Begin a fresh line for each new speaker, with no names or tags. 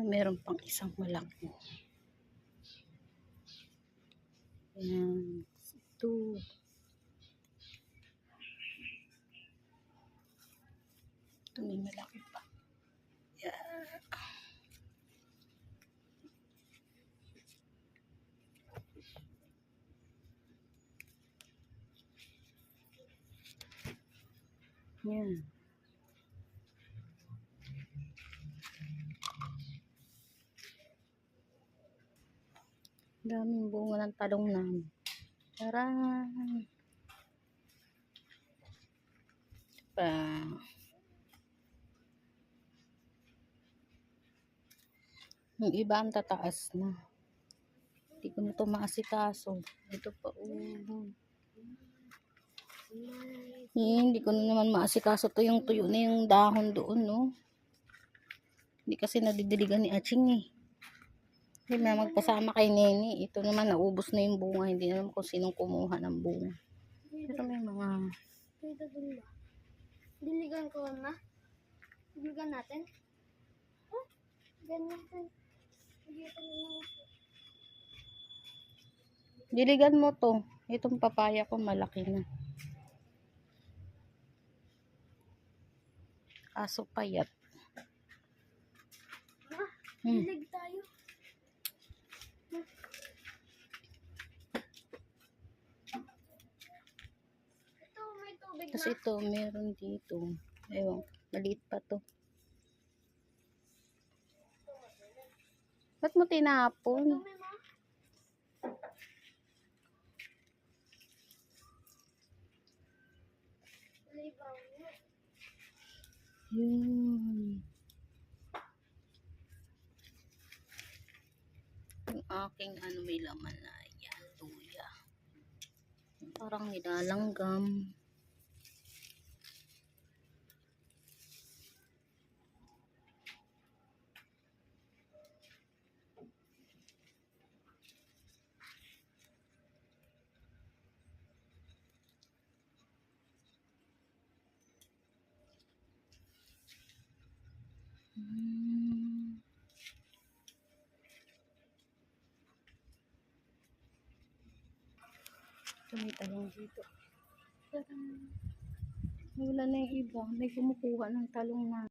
Ito meron pang isang malaki. Ayan. Ito. Ito may malaki pa. Ayan. Ayan. Daming bunga ng talong namin. Taran! Pa. Yung iba ang tataas na. Hindi ko na ito maasikaso. Ito pa. Oh. Eh, hindi ko na naman maasikaso to yung tuyo na yung dahon doon, no? Hindi kasi nadidiligan ni Aching eh. Hindi na magpasama kay Nene. Ito naman, naubos na yung bunga. Hindi na naman kung sinong kumuha ng bunga. Pero may mga...
Dito dun ba? Diligan ko na. Diligan natin. Huh? Ganyan.
Diligan mo to. Itong papaya ko malaki na. Kaso payat.
Ma,
Hmm.
dilig tayo. Ito, na.
ito, meron dito. Ewan, maliit pa to. Ba't mo tinapon? Yun. Yung aking ano may laman na yan, luya. Parang nilalanggam. Hmm. May talong dito. Tadaan. Wala na yung iba. May kumukuha ng talong na.